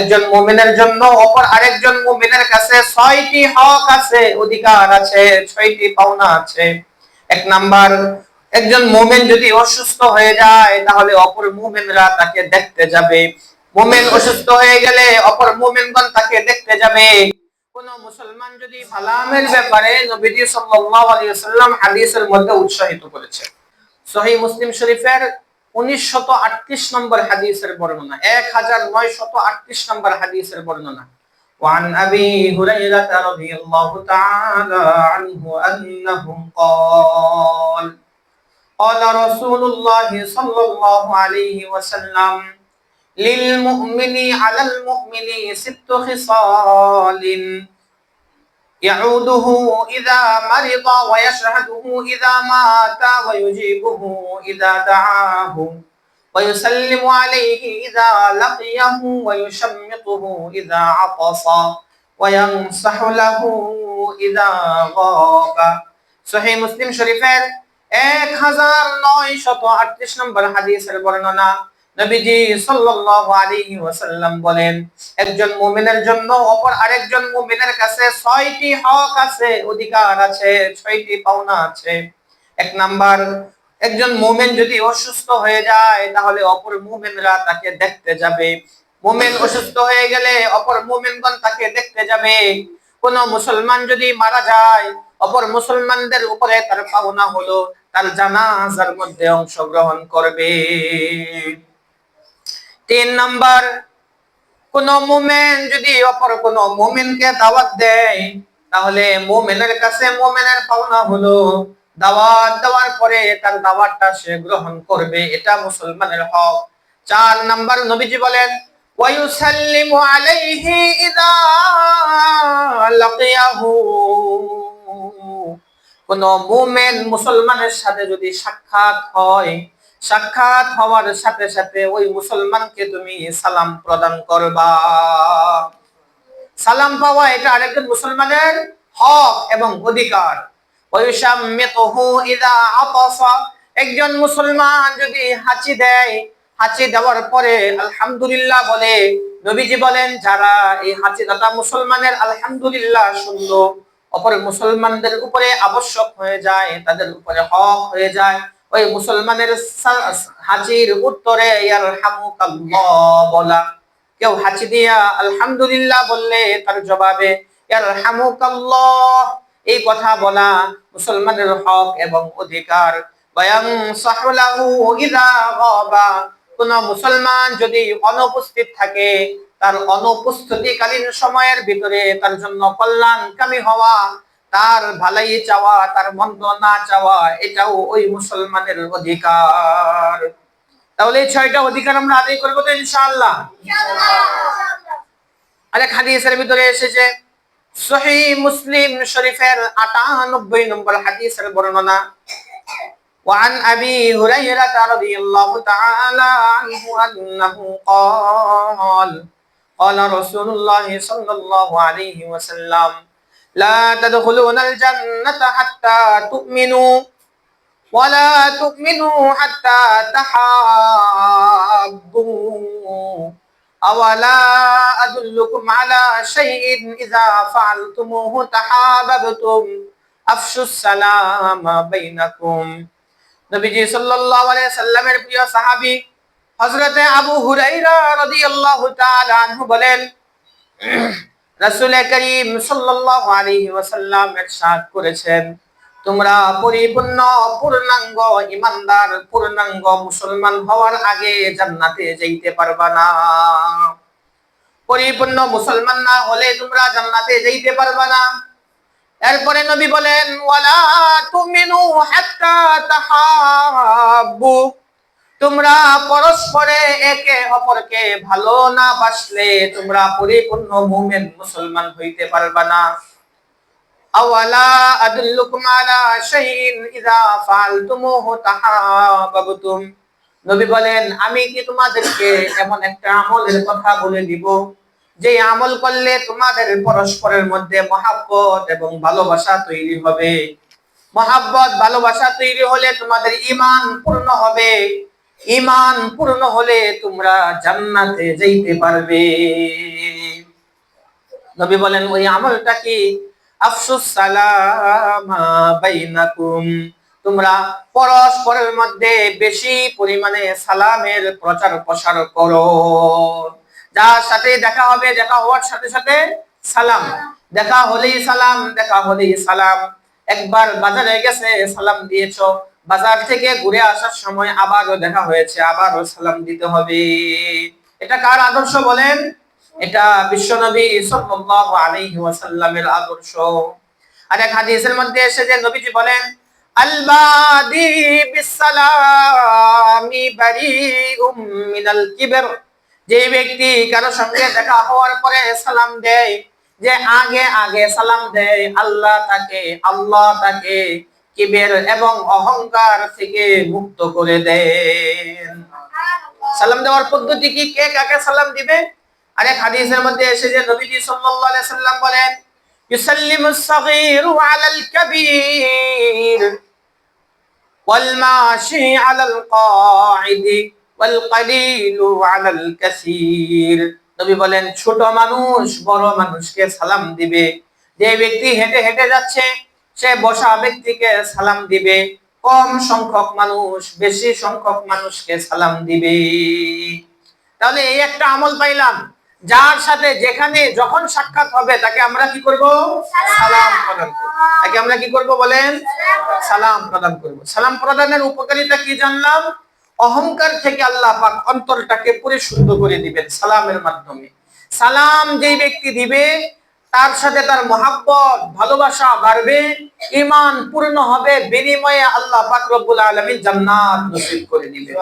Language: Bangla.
একজন মুমিনের জন্য, অপর আরেকজন মুমিনের কাছে ছয়টি হক আছে, অধিকার আছে, ছয়টি পাওনা আছে। এক নাম্বার, একজন মুমিন যদি অসুস্থ হয়ে যায়, তাহলে অপর মুমিনরা তাকে দেখতে যাবে। মুমিন অসুস্থ হয়ে গেলে অপর মুমিনগণ তাকে দেখতে যাবে। কোন মুসলমান যদি সালামের ব্যাপারে নবীজি সাল্লাল্লাহু আলাইহি ওয়াসাল্লাম হাদিসের মধ্যে উৎসাহিত করেছে। সহি মুসলিম শরীফের উনিশশত আটত্রিশ নম্বর হাদিসের বর্ণনা এক হাজার নয়শত আটত্রিশ নম্বর হাদিসের বর্ণনা وعن أبي هريرة رضي الله تعالى عنه أنه قال قال رسول الله صلى الله عليه وسلم للمؤمن على المؤمن ست خصال يعوده إذا مرض ويشهده إذا مات ويجيبه إذا دعاه ويسلم عليه إذا لقيه ويشمطه إذا عطس وينصح له إذا غاب صحيح مسلم শরীফের এক হাজার নয় শত আটত্রিশ নম্বর হাদিসের বর্ণনা নবীজি সাল্লাল্লাহু আলাইহি ওয়াসাল্লাম বলেন, একজন মুমিনের জন্য অপর আরেকজন মুমিনের কাছে ছয়টি হক আছে, অধিকার আছে, ছয়টি পাওনা আছে। এক নাম্বার, একজন মুমিন যদি অসুস্থ হয়ে যায়, তাহলে অপর মুমিনরা তাকে দেখতে যাবে। মুমিন অসুস্থ হয়ে গেলে অপর মুমিনগণ তাকে দেখতে যাবে। কোন মুসলমান যদি মারা যায়, অপর মুসলমানদের উপরে তার পাওনা হলো, তার জানাজার মধ্যে অংশগ্রহণ করবে। তিন নাম্বার, কোন মুমেন যদি অপর কোন মুমিনকে দাওয়াত দেয়, তাহলে মুমেনের কাছে মুমেনের পাওনা হলো। দাওয়াত দেওয়ার পরে তার দাওয়াতটা সে গ্রহণ করবে, এটা মুসলমানের হক। চার নাম্বার নবীজি বলেন, ওয়ায়ুসাল্লিমু আলাইহি ইদা লাকিয়াহু। কোন মুমেন মুসলমানের সাথে যদি সাক্ষাৎ হয় সাক্ষাৎ হওয়ার সাথে সাথে ওই মুসলমানকে তুমি সালাম প্রদান করবা। সালাম পাওয়া এটা আরেকজন মুসলমানের হক এবং অধিকার। একজন মুসলমান যদি হাঁচি দেয়, হাঁচি দেওয়ার পরে আলহামদুলিল্লাহ বলে, নবীজি বলেন, যারা এই হাঁচি দাতা মুসলমানের আলহামদুলিল্লাহ শুনলো, অপর মুসলমানদের উপরে আবশ্যক হয়ে যায়, তাদের উপরে হক হয়ে যায়। ওই মুসলমানের হাঁচির উত্তরে বলা। কেউ হাঁচি দিয়া আলহামদুলিল্লাহ বললে তার জবাবে এই কথা বলা মুসলমানের হক এবং অধিকার। কোন মুসলমান যদি অনুপস্থিত থাকে, তার অনুপস্থিতিকালীন সময়ের ভিতরে তার জন্য কল্যাণকামী হওয়া তার ভালাই চাওয়া তার মন্দ না চাওয়া এটাও ওই মুসলমানের অধিকার তাহলে এই ছয়টা অধিকার আমরা আদায় করবো তো ইনশাআল্লাহ আরেক হাদিসের ভিতরে এসেছে সহি মুসলিম শরীফের আটানব্বই নম্বর হাদিসের বর্ণনা وعن أبي هريرة رضي الله تعالى عنه أنه قال قال رسول الله صلى الله عليه وسلم لا تدخلون الجنة حتى تؤمنوا ولا تؤمنوا حتى تحابوا أولا أدلكم على شيء إذا فعلتموه تحاببتم أفشوا السلام بينكم নবীজি সাল্লাল্লাহু আলাইহি সাল্লামের প্রিয় সাহাবী হযরতে আবু হুরাইরা রাদিয়াল্লাহু তাআলা আনহু বলেন রাসূল করিম সাল্লাল্লাহু করেছেন, তোমরা পরিপূর্ণ, পূর্ণাঙ্গ ইমানদার পূর্ণাঙ্গ মুসলমান হওয়ার আগে জান্নাতে যাইতে পারবা না। পরিপূর্ণ মুসলমান না হলে তোমরা জান্নাতে যাইতে পারবা না। এরপরে নবী বলেন, ওয়ালা তুমিনু হাত্তা তাহাব্বু। তোমরা পরস্পরে একে অপরকে ভালো না বাসলে তোমরা পরিপূর্ণ মুমিন মুসলমান হইতে পারবা না। আমি কি তোমাদেরকে এমন একটা আমলের কথা বলে দিব, যে আমল করলে তোমাদের পরস্পরের মধ্যে মহাব্বত এবং ভালোবাসা তৈরি হবে? মহাব্বত, ভালোবাসা তৈরি হলে তোমাদের ইমান পূর্ণ হবে। ইমান পূর্ণ হলে তোমরা জান্নাতে যাইতে পারবে। নবী বলেন, ওই আমলটা কি? আফসুস তোমরা পরস্পরের মধ্যে বেশি পরিমাণে সালামের প্রচার প্রসার করো। যার সাথে দেখা হবে, দেখা হওয়ার সাথে সাথে সালাম। দেখা হলেই সালাম, দেখা হলেই সালাম। একবার বাজারে গেছে, সালাম দিয়েছ বাজার থেকে ঘুরে আসার সময় আবারও দেখা হয়েছে, আবারও সালাম দিতে হবে। এটা কার আদর্শ বলেন? এটা বিশ্বনবী সাল্লাল্লাহু আদর্শ। আর এক হাদিসের মধ্যে এসে যে নবীজি বলেন যে ব্যক্তি কারও সঙ্গে দেখা হওয়ার পরে সালাম দেয়, যে আগে আগে সালাম দেয়, আল্লাহ তাকে আল্লাহ তাকে কিবের এবং অহংকার থেকে মুক্ত করে দেন। সালাম দেওয়ার পদ্ধতি কি? কে কাকে সালাম দিবে? আরেক হাদিসের মধ্যে এসে যে নবীজি সাল্লাল্লাহু আলাইহি সাল্লাম বলেন, ইউসাল্লিমুস সাগীরু আলাল কাবীর ওয়াল মাশি আলাল কাঈদি ওয়াল কালিলু আলাল কাসীর। নবী বলেন, ছোট মানুষ বড় মানুষকে সালাম দিবে। যে ব্যক্তি হেঁটে হেঁটে যাচ্ছে সে বসা ব্যক্তিকে সালাম দিবে। কম সংখ্যক মানুষ, বেশি সংখ্যক মানুষকে সালাম দিবে। তাহলে এই একটা আমল পাইলাম। যার সাথে যেখানে যখন সাক্ষাৎ হবে, তাকে আমরা কি করব? সালাম প্রদান করব। তাকে আমরা কি করব বলেন? সালাম প্রদান করব। সালাম প্রদানের উপকারিতা কি জানলাম? অহংকার থেকে আল্লাহ পাক অন্তরটাকে পরিশুদ্ধ করে দিবেন সালামের মাধ্যমে। সালাম যেই ব্যক্তি দিবে তার সাথে তার মহাব্বত, ভালোবাসা বাড়বে ইমান পূর্ণ হবে, বিনিময়ে আল্লাহ পাক আলামিন জান্নাত নসিব করে দিবেন